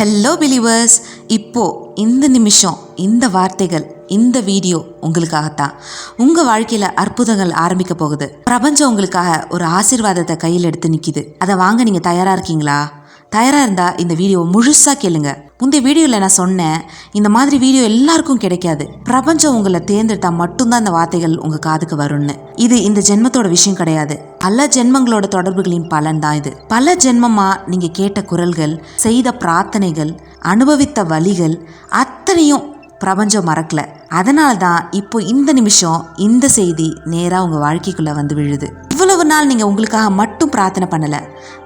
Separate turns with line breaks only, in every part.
Hello believers இப்போ இந்த நிமிஷம் இந்த வார்த்தைகள் இந்த வீடியோ உங்களுக்காகத்தான். உங்கள் வாழ்க்கையில் அற்புதங்கள் ஆரம்பிக்க போகுது. பிரபஞ்சம் உங்களுக்காக ஒரு ஆசீர்வாதத்தை கையில் எடுத்து நிற்கிது அதை வாங்க நீங்கள் தயாராக இருக்கீங்களா? தயாராக இருந்தால் இந்த வீடியோ முழுசாக கேளுங்க. முந்தைய வீடியோவில் நான் சொன்னேன் இந்த மாதிரி வீடியோ எல்லாருக்கும் கிடைக்காது. பிரபஞ்சம் உங்களை தேர்ந்தெடுத்தால் மட்டும்தான் இந்த வார்த்தைகள் உங்கள் காதுக்கு வரும்னு. இது இந்த ஜென்மத்தோட விஷயம் கிடையாது. பல ஜென்மங்களோட தொடர்புகளின் பலன் தான் இது. பல ஜென்மமாக நீங்கள் கேட்ட குரல்கள் செய்த பிரார்த்தனைகள் அனுபவித்த வழிகள் அத்தனையும் பிரபஞ்சம் மறக்கல. அதனால தான் இப்போ இந்த நிமிஷம் இந்த செய்தி நேராக உங்கள் வாழ்க்கைக்குள்ளே வந்து விழுது. இவ்வளவு நாள் நீங்கள் உங்களுக்காக மட்டும் பிரார்த்தனை பண்ணலை.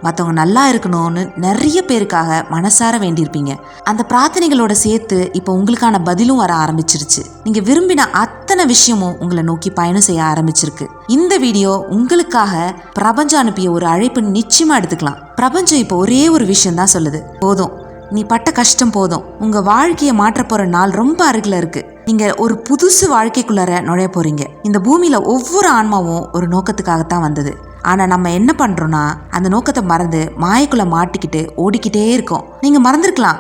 மற்றவங்க நல்லா இருக்கணும்னு நிறைய பேருக்காக மனசார வேண்டியிருப்பீங்க. அந்த பிரார்த்தனைகளோட சேர்த்து இப்போ உங்களுக்கான பதிலும் வர ஆரம்பிச்சிருச்சு. நீங்கள் விரும்பின அத்தனை விஷயமும் உங்களை நோக்கி பயணம் செய்ய ஆரம்பிச்சிருக்கு. இந்த வீடியோ உங்களுக்காக பிரபஞ்சம் அனுப்பிய ஒரு அழைப்பு நிச்சயமாக எடுத்துக்கலாம். பிரபஞ்சம் இப்போ ஒரே ஒரு விஷயம் தான் சொல்லுது. போதும். நீ பட்ட கஷ்டம் போதும். உங்க வாழ்க்கையை மாற்ற போற நாள் ரொம்ப அருகில் இருக்கு. நீங்க ஒரு புதுசு வாழ்க்கைக்குள்ளார நுழைய போறீங்க. இந்த பூமியில ஒவ்வொரு ஆன்மாவும் ஒரு நோக்கத்துக்காகத்தான் வந்தது. ஆனா நம்ம என்ன பண்றோம்னா அந்த நோக்கத்தை மறந்து மாயக்குள்ள மாட்டிக்கிட்டு ஓடிக்கிட்டே இருக்கோம். நீங்க மறந்துருக்கலாம்.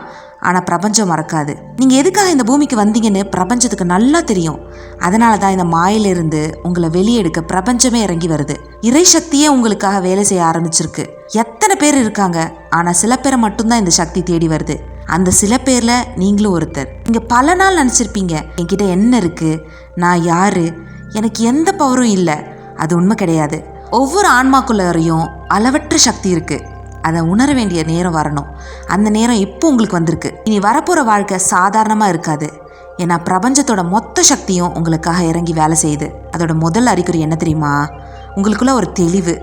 ஆனால் பிரபஞ்சம் மறக்காது. நீங்கள் எதுக்காக இந்த பூமிக்கு வந்தீங்கன்னு பிரபஞ்சத்துக்கு நல்லா தெரியும். அதனால தான் இந்த மாயிலிருந்து உங்களை வெளியே எடுக்க பிரபஞ்சமே இறங்கி வருது. இறை சக்தியே உங்களுக்காக வேலை செய்ய ஆரம்பிச்சிருக்கு. எத்தனை பேர் இருக்காங்க? ஆனால் சில பேரை மட்டும்தான் இந்த சக்தி தேடி வருது. அந்த சில பேரில் நீங்களும் ஒருத்தர். நீங்கள் பல நாள் நினச்சிருப்பீங்க என்கிட்ட என்ன இருக்குது நான் யாரு? எனக்கு எந்த பவரும் இல்லை. அது உண்மை கிடையாது. ஒவ்வொரு ஆன்மாக்குள்ளரையும் அளவற்ற சக்தி இருக்குது அதை உணர வேண்டிய நேரம் வரணும். அந்த நேரம் இப்போ உங்களுக்கு வந்திருக்கு. இனி வரப்போகிற வாழ்க்கை சாதாரணமாக இருக்காது. ஏன்னா பிரபஞ்சத்தோட மொத்த சக்தியும் உங்களுக்காக இறங்கி வேலை செய்யுது. அதோட முதல் அறிகுறி என்ன தெரியுமா? உங்களுக்குள்ள ஒரு தெளிவு.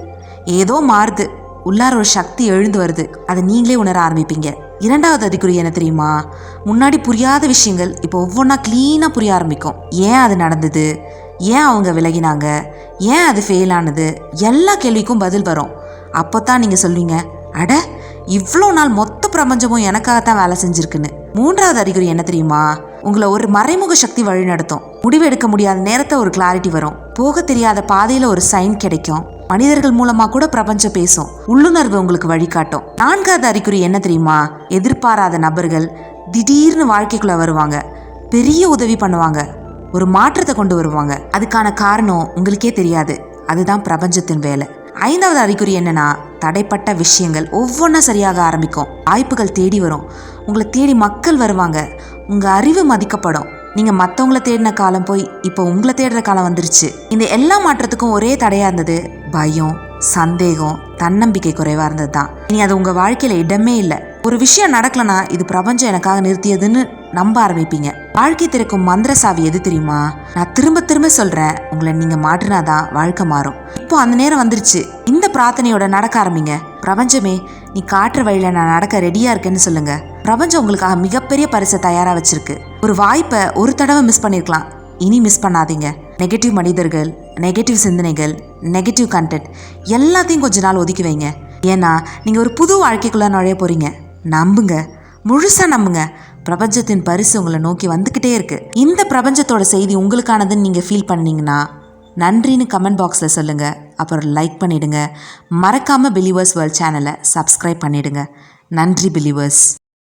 ஏதோ மாறுது. உள்ளார ஒரு சக்தி எழுந்து வருது. அதை நீங்களே உணர ஆரம்பிப்பீங்க. இரண்டாவது அறிகுறி என்ன தெரியுமா? முன்னாடி புரியாத விஷயங்கள் இப்போ ஒவ்வொன்றா க்ளீனாக புரிய ஆரம்பிக்கும். ஏன் அது நடந்தது? ஏன் அவங்க விலகினாங்க? ஏன் அது ஃபெயில் ஆனது? எல்லா கேள்விக்கும் பதில் வரும். அப்போ தான் நீங்கள் சொல்வீங்க அட இவ்வளோ நாள் மொத்த பிரபஞ்சமும் எனக்காகத்தான் வேலை செஞ்சிருக்குன்னு. மூன்றாவது அறிகுறி என்ன தெரியுமா? உங்களை ஒரு மறைமுக சக்தி வழிநடத்தும் முடிவெடுக்க முடிவு எடுக்க முடியாத நேரத்தை ஒரு கிளாரிட்டி வரும். போக தெரியாத பாதையில ஒரு சைன் கிடைக்கும். மனிதர்கள் மூலமா கூட பிரபஞ்சம் பேசும். உள்ளுணர்வு உங்களுக்கு வழிகாட்டும் நான்காவது அறிகுறி என்ன தெரியுமா? எதிர்பாராத நபர்கள் திடீர்னு வாழ்க்கைக்குள்ள வருவாங்க. பெரிய உதவி பண்ணுவாங்க. ஒரு மாற்றத்தை கொண்டு வருவாங்க. அதுக்கான காரணம் உங்களுக்கே தெரியாது. அதுதான் பிரபஞ்சத்தின் வேலை. ஐந்தாவது அறிகுறி என்னன்னா தடைப்பட்ட விஷயங்கள் ஒவ்வொன்றா சரியாக ஆரம்பிக்கும். வாய்ப்புகள் தேடி வரும். உங்களை தேடி மக்கள் வருவாங்க. உங்கள் அறிவு மதிக்கப்படும். நீங்கள் மற்றவங்கள தேடின காலம் போய் இப்போ உங்களை தேடுற காலம் வந்துருச்சு. இந்த எல்லா மாற்றத்துக்கும் ஒரே தடையாக இருந்தது பயம் சந்தேகம் தன்னம்பிக்கை குறைவாக இருந்தது தான் இனி அது உங்கள் வாழ்க்கையில் இடமே இல்லை. ஒரு விஷயம் நடக்கலனா இது பிரபஞ்சம் எனக்காக நிறுத்தியதுன்னு நம்ப ஆரம்பிப்பீங்க. வாழ்க்கை திறக்கும் மந்திர சாவி எது தெரியுமா? நான் திரும்ப திரும்ப சொல்றேன். உங்களை நீங்க மாற்றினாதான் வாழ்க்கை மாறும். இப்போ அந்த நேரம் வந்துருச்சு. இந்த பிரார்த்தனையோட நடக்க ஆரம்பிங்க. பிரபஞ்சமே நீ காட்டுற வழியில நான் நடக்க ரெடியா இருக்கேன்னு சொல்லுங்க. பிரபஞ்சம் உங்களுக்காக மிகப்பெரிய பரிசை தயாரா வச்சிருக்கு. ஒரு வாய்ப்பை ஒரு தடவை மிஸ் பண்ணிருக்கலாம். இனி மிஸ் பண்ணாதீங்க. நெகட்டிவ் மனிதர்கள் நெகட்டிவ் சிந்தனைகள் நெகட்டிவ் கண்டென்ட் எல்லாத்தையும் கொஞ்ச நாள் ஒதுக்கி வைங்க. ஏன்னா நீங்கள் ஒரு புது வாழ்க்கைக்குள்ளே நுழைய போகிறீங்க நம்புங்க. முழுசாக நம்புங்க. பிரபஞ்சத்தின் பரிசு உங்களை நோக்கி வந்துக்கிட்டே இருக்கு. இந்த பிரபஞ்சத்தோட செய்தி உங்களுக்கானதுன்னு நீங்கள் ஃபீல் பண்ணீங்கன்னா நன்றின்னு கமெண்ட் பாக்ஸில் சொல்லுங்கள் அப்புறம் லைக் பண்ணிடுங்க. மறக்காமல் பிலீவர்ஸ் வேர்ல்ட் சேனலை சப்ஸ்கிரைப் பண்ணிடுங்க. நன்றி பிலீவர்ஸ்